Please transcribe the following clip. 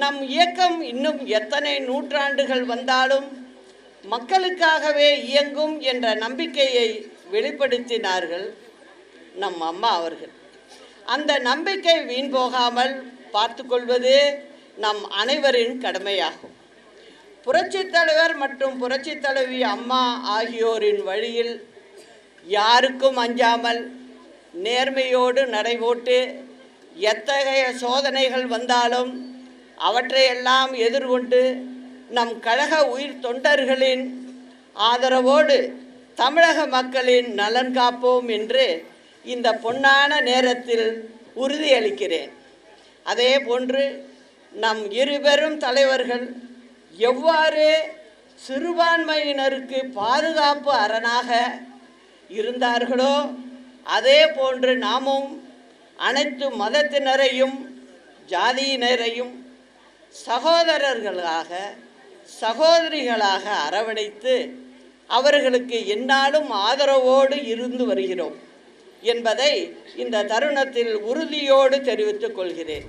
நம் இயக்கம் இன்னும் எத்தனை நூற்றாண்டுகள் வந்தாலும் மக்களுக்காகவே இயங்கும் என்ற நம்பிக்கையை வெளிப்படுத்தினார்கள் நம் அம்மா அவர்கள். அந்த நம்பிக்கை வீண் போகாமல் பார்த்து கொள்வது நம் அனைவரின் கடமையாகும். புரட்சித் தலைவர் மற்றும் புரட்சித் தலைவி அம்மா ஆகியோரின் வழியில் யாருக்கும் அஞ்சாமல் நேர்மையோடு நடைபோட்டு எத்தகைய சோதனைகள் வந்தாலும் அவற்றையெல்லாம் எதிர்கொண்டு நம் கழக உயிர் தொண்டர்களின் ஆதரவோடு தமிழக மக்களின் நலன் காப்போம் என்று இந்த பொன்னான நேரத்தில் உறுதியளிக்கிறேன். அதே போன்று நம் இருபெரும் தலைவர்கள் எவ்வாறு சிறுபான்மையினருக்கு பாதுகாப்பு அரணாக இருந்தார்களோ அதே போன்று நாமும் அனைத்து மதத்தினரையும் ஜாதியினரையும் சகோதரர்களாக சகோதரிகளாக அரவணைத்து அவர்களுக்கு எந்நாளும் ஆதரவோடு இருந்து வருகிறோம் என்பதை இந்த தருணத்தில் உறுதியோடு தெரிவித்துக் கொள்கிறேன்.